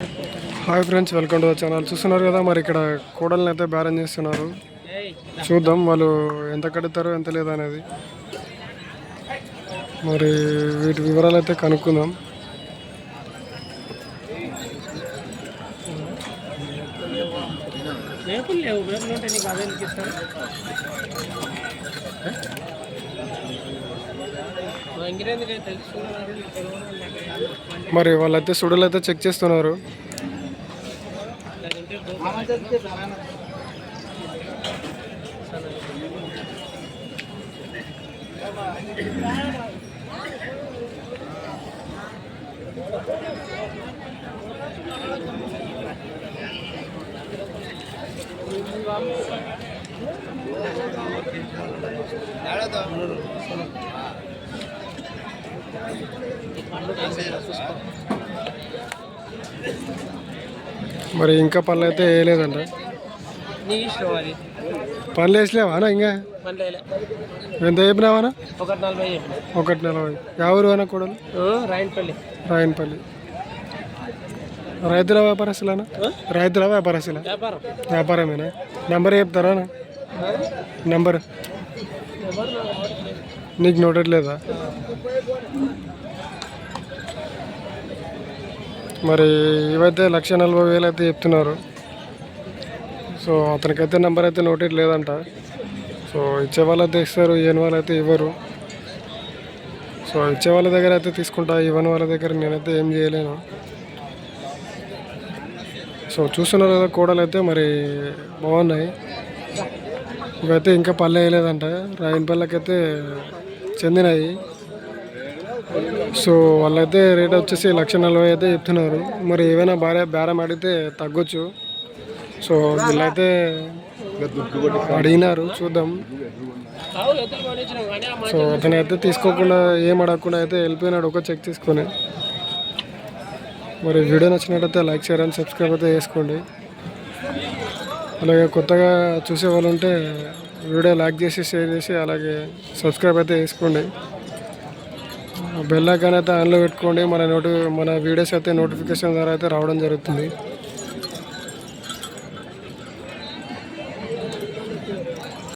Hi friends welcome to the channel. చూస్తున్నారు కదా మరి ఇక్కడ కోడల్ని అయితే బేరం చేస్తున్నారు. చూద్దాం వాళ్ళు ఎంత కడతారో ఎంత లేదనేది. అనేది మరి వీటి వివరాలు అయితే కనుక్కుందాం. లేవు. మరి వాళ్ళైతే సుడులు అయితే చెక్ చేస్తున్నారు. మరి ఇంకా పళ్ళు అయితే వేయలేదంట. పళ్ళు వేసలేవానా ఇంకా? ఎంత చెప్పినావానా ఒకటి నలభై ఎవరు అన్న కూడలు రాయనపల్లి. రాయనపల్లి రైతుల వ్యాపారస్తులనా రైతుల వ్యాపారస్తుల వ్యాపారం వ్యాపారమేనా నెంబర్ చెప్తారా? నెంబర్ నీకు నోటట్లేదా మరి ఇవైతే లక్ష నలభై వేలు అయితే చెప్తున్నారు. సో అతనికైతే నెంబర్ అయితే నోటెట్ లేదంట. సో ఇచ్చే వాళ్ళైతే ఇస్తారు ఇవ్వని వాళ్ళైతే ఇవ్వరు. సో ఇచ్చే వాళ్ళ దగ్గర అయితే తీసుకుంటా ఇవ్వని వాళ్ళ దగ్గర నేనైతే ఏం చేయలేను. సో చూస్తున్నారు కదా కూడలు అయితే మరి బాగున్నాయి. ఇవైతే ఇంకా పల్లె వేయలేదంట. రాయిన పల్లెకైతే చెందినాయి సో వాళ్ళైతే రేట్ వచ్చేసి లక్ష నలభై అయితే చెప్తున్నారు. మరి ఏమైనా భార్య బేరం అడిగితే తగ్గొచ్చు. సో వీళ్ళైతే అడిగినారు చూద్దాం. సో అతను అయితే తీసుకోకుండా ఏం అడగకుండా అయితే వెళ్ళిపోయినాడు ఒక చెక్ తీసుకొని. మరి వీడియో నచ్చినట్టయితే లైక్ షేర్ అండ్ సబ్స్క్రైబ్ అయితే చేసుకోండి. అలాగే కొత్తగా చూసే వాళ్ళు ఉంటే వీడియో లైక్ చేసి షేర్ చేసి అలాగే సబ్స్క్రైబ్ అయితే చేసుకోండి. బెల్ ఐకాన్ అయితే ఆన్లో పెట్టుకోండి. మన నోటి మన వీడియోస్ అయితే నోటిఫికేషన్ ద్వారా అయితే రావడం జరుగుతుంది.